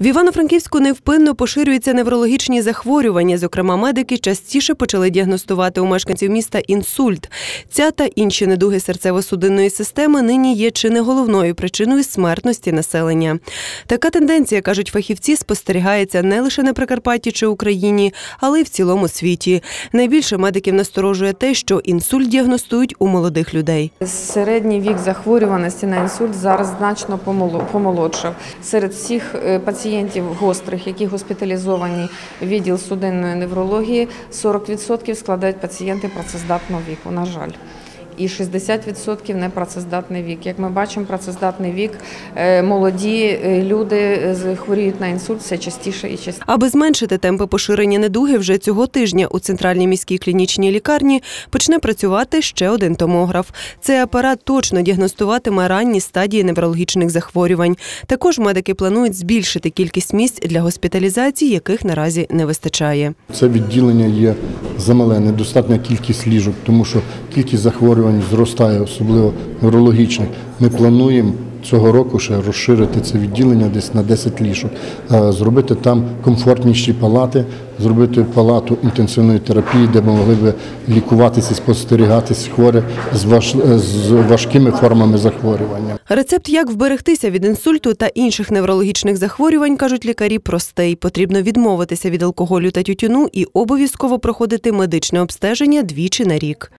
В Івано-Франківську невпинно поширюються неврологічні захворювання. Зокрема, медики частіше почали діагностувати у мешканців міста інсульт. Ця та інші недуги серцево-судинної системи нині є чи не головною причиною смертності населення. Така тенденція, кажуть фахівці, спостерігається не лише на Прикарпатті чи Україні, але й в цілому світі. Найбільше медиків насторожує те, що інсульт діагностують у молодих людей. Середній вік захворюваності на інсульт зараз значно помоло- помолодшав. Серед всіх е, пацієнтів гострих, які госпіталізовані в відділ судинної неврології, 40% складають пацієнти працездатного віку, на жаль. І 60% непрацездатний вік. Як ми бачимо, працездатний вік, е, молоді е, люди е, з- хворіють на інсульт все частіше і частіше. Аби зменшити темпи поширення недуги, вже цього тижня у центральній міській клінічній лікарні почне працювати ще один томограф. Цей апарат точно діагностуватиме ранні стадії неврологічних захворювань. Також медики планують збільшити кількість місць для госпіталізації, яких наразі не вистачає. Це відділення є замале, недостатня кількість ліжок, тому що кількість захворювань зростає, особливо неврологічних. Ми плануємо цього року ще розширити це відділення десь на 10 ліжок, е, зробити там комфортніші палати, зробити палату інтенсивної терапії, де ми могли б лікуватися, і спостерігатись хворі з важ- з важкими формами захворювання. Рецепт, як вберегтися від інсульту та інших неврологічних захворювань, кажуть лікарі, простий. Потрібно відмовитися від алкоголю та тютюну і обов'язково проходити медичне обстеження двічі на рік.